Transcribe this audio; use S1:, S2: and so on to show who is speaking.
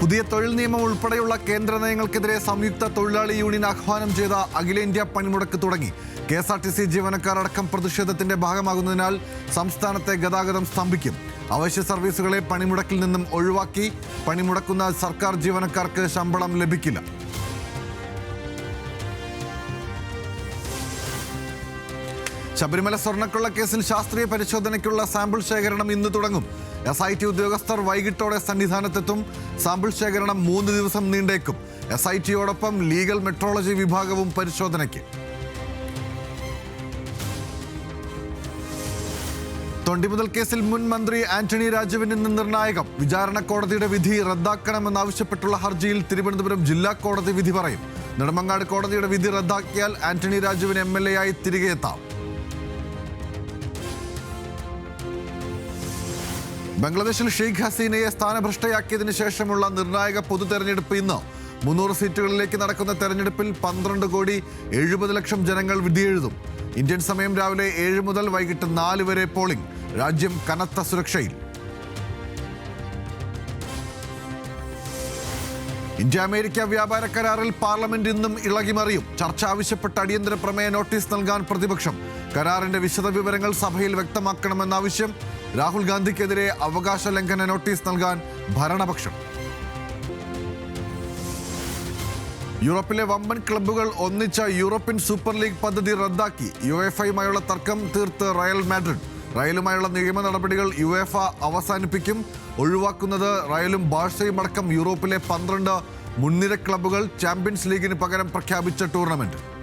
S1: പുതിയ തൊഴിൽ നിയമം ഉൾപ്പെടെയുള്ള കേന്ദ്ര നയങ്ങൾക്കെതിരെ സംയുക്ത തൊഴിലാളി യൂണിയൻ ആഹ്വാനം ചെയ്ത അഖിലേന്ത്യാ പണിമുടക്ക് തുടങ്ങി. K S R T C ജീവനക്കാരടക്കം പ്രതിഷേധത്തിന്റെ ഭാഗമാകുന്നതിനാൽ സംസ്ഥാനത്തെ ഗതാഗതം സ്തംഭിക്കും. അവശ്യ സർവീസുകളെ പണിമുടക്കിൽ നിന്നും ഒഴിവാക്കി പണിമുടക്കുന്ന സർക്കാർ ജീവനക്കാർക്ക് ശമ്പളം ലഭിക്കില്ല. ശബരിമല സ്വർണക്കൊള്ള കേസിൽ ശാസ്ത്രീയ പരിശോധനയ്ക്കുള്ള സാമ്പിൾ ശേഖരണം ഇന്ന് തുടങ്ങും. എസ് ഐ ടി ഉദ്യോഗസ്ഥർ വൈകിട്ടോടെ സന്നിധാനത്തെത്തും. സാമ്പിൾ ശേഖരണം മൂന്ന് ദിവസം നീണ്ടേക്കും. എസ് ഐ ടിയോടൊപ്പം ലീഗൽ മെട്രോളജി വിഭാഗവും പരിശോധനയ്ക്ക്. തൊണ്ടിമുതൽ കേസിൽ മുൻ മന്ത്രി ആന്റണി രാജുവിന് ഇന്ന് നിർണായകം. വിചാരണ കോടതിയുടെ വിധി റദ്ദാക്കണമെന്നാവശ്യപ്പെട്ടുള്ള ഹർജിയിൽ തിരുവനന്തപുരം ജില്ലാ കോടതി വിധി പറയും. നെടുമങ്ങാട് കോടതിയുടെ വിധി റദ്ദാക്കിയാൽ ആന്റണി രാജുവിന് എം എൽ എ ആയി തിരികെ എത്താം ബംഗ്ലാദേശിൽ ഷെയ്ഖ് ഹസീനയെ സ്ഥാനഭ്രഷ്ടയാക്കിയതിനു ശേഷമുള്ള നിർണായക പൊതു തെരഞ്ഞെടുപ്പ് ഇന്ന്. മുന്നൂറ് സീറ്റുകളിലേക്ക് നടക്കുന്ന തെരഞ്ഞെടുപ്പിൽ പന്ത്രണ്ട് കോടി എഴുപത് ലക്ഷം ജനങ്ങൾ വിധിയെഴുതും. ഇന്ത്യൻ സമയം രാവിലെ ഏഴ് മുതൽ വൈകിട്ട് നാല് വരെ പോളിംഗ്. രാജ്യം കനത്ത സുരക്ഷയിൽ. ഇന്ത്യ അമേരിക്ക വ്യാപാര കരാറിൽ പാർലമെന്റ് ഇന്നും ഇളകിമറിയും. ചർച്ച ആവശ്യപ്പെട്ട് അടിയന്തര പ്രമേയ നോട്ടീസ് നൽകാൻ പ്രതിപക്ഷം. കരാറിന്റെ വിശദവിവരങ്ങൾ സഭയിൽ വ്യക്തമാക്കണമെന്ന ആവശ്യം രാഹുൽ ഗാന്ധിക്കെതിരെ അവകാശ ലംഘന നോട്ടീസ് നൽകാൻ ഭരണപക്ഷം. യൂറോപ്പിലെ വമ്പൻ ക്ലബ്ബുകൾ ഒന്നിച്ച യൂറോപ്യൻ സൂപ്പർ ലീഗ് പദ്ധതി റദ്ദാക്കി. യു എഫ് ഐയുമായുള്ള തർക്കം തീർത്ത് റയൽ മാഡ്രിഡ്. റയലുമായുള്ള നിയമ നടപടികൾ യു എഫ അവസാനിപ്പിക്കും. ഒഴിവാക്കുന്നത് റയലും ബാഴ്സയും അടക്കം യൂറോപ്പിലെ പന്ത്രണ്ട് മുൻനിര ക്ലബ്ബുകൾ ചാമ്പ്യൻസ് ലീഗിന് പകരം പ്രഖ്യാപിച്ച ടൂർണമെന്റ്.